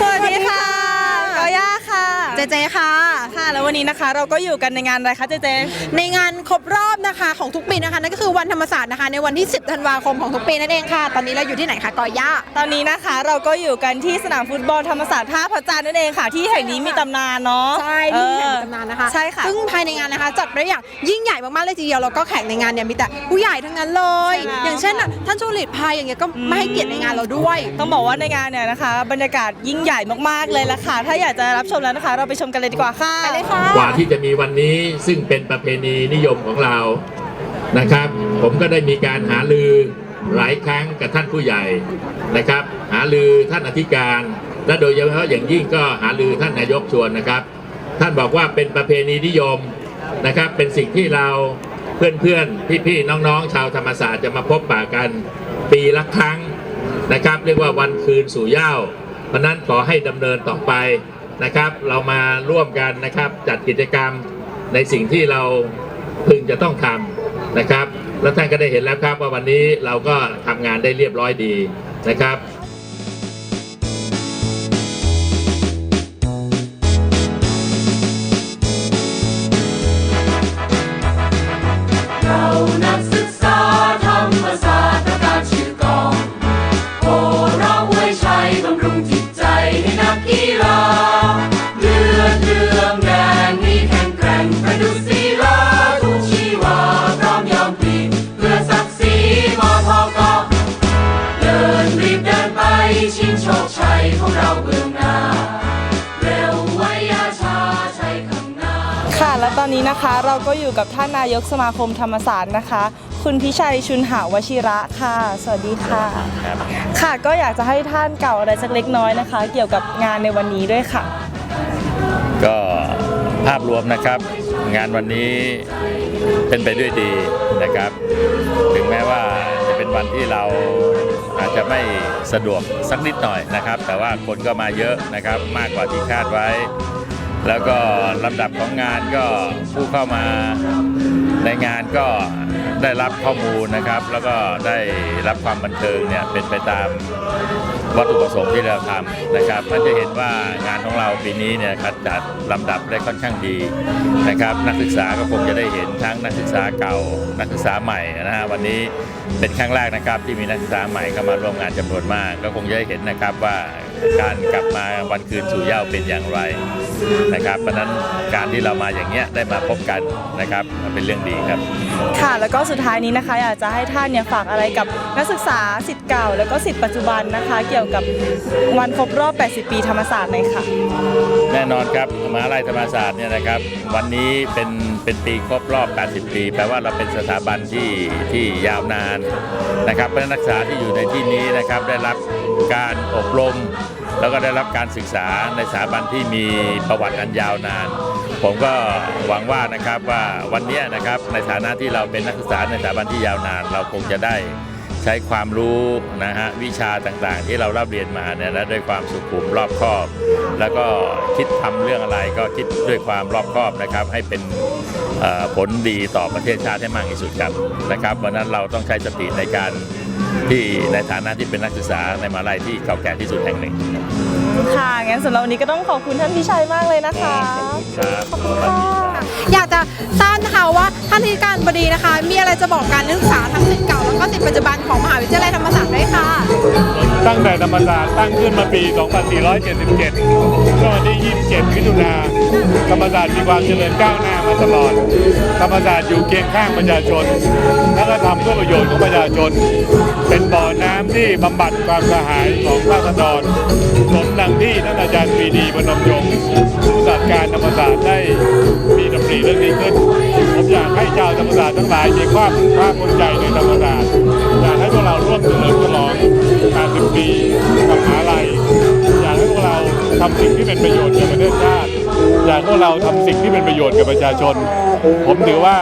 สวัสดีค่ะก็ย่าค่ะ เจเจค่ะ แล้ววันนี้นะคะ เราก็อยู่กันในงานอะไรคะเจเจ ในงานครบรอบนะคะของทุกปีนะคะนั่นก็คือวันธรรมศาสตร์นะคะ ในวันที่ 10 ธันวาคมของทุกปีนั่นเองค่ะ ตอนนี้เราอยู่ที่ไหนคะกอย่าตอนนี้นะคะเราก็อยู่กันที่สนามฟุตบอลธรรมศาสตร์ท่าพระจันทร์นั่นเองค่ะ ที่แห่งนี้มีตำนานเนาะใช่ที่แห่งตำนานนะคะใช่ค่ะซึ่งภายในงานนะคะ จัดได้อย่างยิ่งใหญ่มากๆเลยทีเดียวแล้วก็แขกในงานเนี่ยมีแต่ผู้ใหญ่ทั้งนั้นเลยใช่แล้วอย่างเช่นน่ะท่านชูหลีดพายอย่างเงี้ยก็ไม่ให้เกียรติในงานเราด้วย ต้องบอกว่าในงานเนี่ยนะคะ บรรยากาศยิ่งใหญ่มากๆเลยละค่ะถ้าอยากจะรับชมแล้วนะคะ เราไปชมกันเลยดีกว่าค่ะไปเลยค่ะ กว่าที่จะมีวันนี้ซึ่งเป็นประเพณีนิยมของเรานะครับ ผมก็ได้มีการหาลือหลายครั้งกับท่านผู้ใหญ่นะครับ หาลือท่านอธิการ และโดยเฉพาะอย่างยิ่งก็หาลือท่านนายกชวนนะครับ ท่านบอกว่าเป็นประเพณีนิยมนะครับ เป็นสิ่งที่เราเพื่อนๆ พี่ๆ น้องๆ ชาวธรรมศาสตร์จะมาพบปะกันปีละครั้งนะครับ เรียกว่าวันคืนสู่เหย้าเพราะฉะนั้นขอให้ดำเนินต่อไป นะครับ เรามาร่วมกันนะครับจัดกิจกรรมในสิ่งที่เราพึงจะต้องทำนะครับ แล้วท่านก็ได้เห็นแล้วครับว่าวันนี้เราก็ทำงานได้เรียบร้อยดีนะครับ และตอนนี้นะคะเราก็อยู่กับท่านนายกสมาคมธรรมศาสตร์นะคะ คุณพิชัยชุนหาวชิระค่ะ สวัสดีค่ะค่ะก็อยากจะให้ท่านเกล่าวอะไรสักเล็กน้อยนะคะ เกี่ยวกับงานในวันนี้ด้วยค่ะ ก็ภาพรวมนะครับงานวันนี้เป็นไปด้วยดีนะครับ ถึงแม้ว่าจะเป็นวันที่เราอาจจะไม่สะดวกสักนิดหน่อยนะครับ แต่ว่าคนก็มาเยอะนะครับมากกว่าที่คาดไว้ แล้วก็ลำดับของงานก็ผู้เข้ามาในงานก็ได้รับข้อมูลนะครับ แล้วก็ได้รับความบันเทิงเนี่ยเป็นไปตาม วัตถุประสงค์ที่เราทำนะครับมันจะเห็นว่างานของเราปีนี้เนี่ยครับจัดลำดับได้ค่อนข้างดีนะครับ นักศึกษาก็คงจะได้เห็นทั้งนักศึกษาเก่า นักศึกษาใหม่นะฮะวันนี้เป็นครั้งแรกนะครับที่มีนักศึกษาใหม่เข้ามาร่วมงานจำนวนมาก ก็คงจะได้เห็นนะครับว่าการกลับมาวันคืนสู่เหย้าเป็นอย่างไรนะครับเพราะนั้นการที่เรามาอย่างเงี้ยได้มาพบกันนะครับ เป็นเรื่องดีครับ ค่ะ แล้วก็สุดท้ายนี้นะคะ อยากจะให้ท่านเนี่ยฝากอะไรกับนักศึกษาสิทธิ์เก่า แล้วก็สิทธิ์ปัจจุบันนะคะ เกี่ยวกับวันครบรอบ 80 ปีธรรมศาสตร์หน่อยค่ะ แน่นอนครับมหาลัยธรรมศาสตร์เนี่ยนะครับ วันนี้เป็นเป็นปีครบรอบ 80 ปี แปลว่าเราเป็นสถาบันที่ที่ยาวนานนะครับเพราะฉะนั้นนักศึกษาที่อยู่ในที่นี้นะครับได้รับการอบรม แล้วก็ได้รับการศึกษาในสถาบันที่มีประวัติอันยาวนาน ผมก็หวังว่านะครับว่าวันนี้นะครับในฐานะที่เราเป็นนักศึกษาในสถาบันที่ยาวนาน เราคงจะได้ใช้ความรู้นะฮะวิชาต่างๆ ที่เรารับเรียนมาเนี่ยและด้วยความสุขุมรอบคอบ แล้วก็คิดทำเรื่องอะไรก็คิดด้วยความรอบคอบนะครับ ให้เป็นผลดีต่อประเทศชาติให้มากที่สุดครับนะครับวันนั้นเราต้องใช้สติในการที่ในฐานะที่เป็นนักศึกษาในมหาลัยที่เก่าแก่ที่สุดแห่งหนึ่ง ค่ะงั้นสำหรับวันนี้ก็ต้องขอบคุณท่านพิชัยมากเลยนะคะ ครับอยากจะทราบนะคะว่าท่านอธิการบดีนะคะ มีอะไรจะบอกการนักศึกษาทั้งสิทธิ์เก่าแล้วก็สิทธิ์ปัจจุบันของมหาวิทยาลัยธรรมศาสตร์ด้วยค่ะ ตั้งแต่ธรรมศาสตร์ตั้งขึ้นมาปี 2477 ก็วันที่ 27มิถุนา ธรรมศาสตร์มีความเจริญก้าวหน้ามาตลอด ธรรมศาสตร์อยู่เคียงข้างประชาชน และก็ทำเพื่อประโยชน์ของประชาชน เป็นบ่อน้ำที่บำบัดความกระหายของราษฎรสมดังที่ท่านอาจารย์ปรีดีพนมยงค์ผู้จัดการธรรมศาสตร์ได้มีดำริเรื่องนี้ขึ้น ผมอยากให้ชาวธรรมศาสตร์ทั้งหลายมีความภาคภูมิใจในธรรมศาสตร์อยากให้พวกเราร่วมเฉลิมฉลอง80ปีกับมหาลัย อยาเราทำสิ่งที่เป็นประโยชน์กับประชาชน ผมถือว่า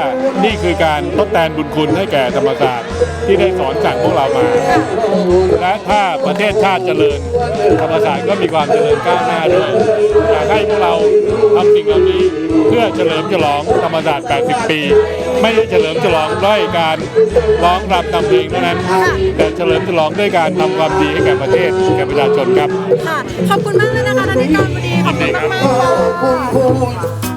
นี่คือการทดแทนบุญคุณให้แก่ธรรมศาสตร์ ที่ได้สอนสั่งพวกเรามา และถ้าประเทศชาติเจริญ ธรรมศาสตร์ก็มีความเจริญก้าวหน้าด้วยอยากให้พวกเราทำสิ่งเหล่านี้เพื่อเฉลิมฉลองธรรมศาสตร์ 80 ปี ไม่ใช่เฉลิมฉลองด้วยการร้องรำทำเพลงเท่านั้น แต่เฉลิมฉลองด้วยการทำความดีให้แก่ประเทศแก่ประชาชนครับ ค่ะ ขอบคุณมากเลยนะคะท่านอธิการบดีขอบคุณมากๆค่ะ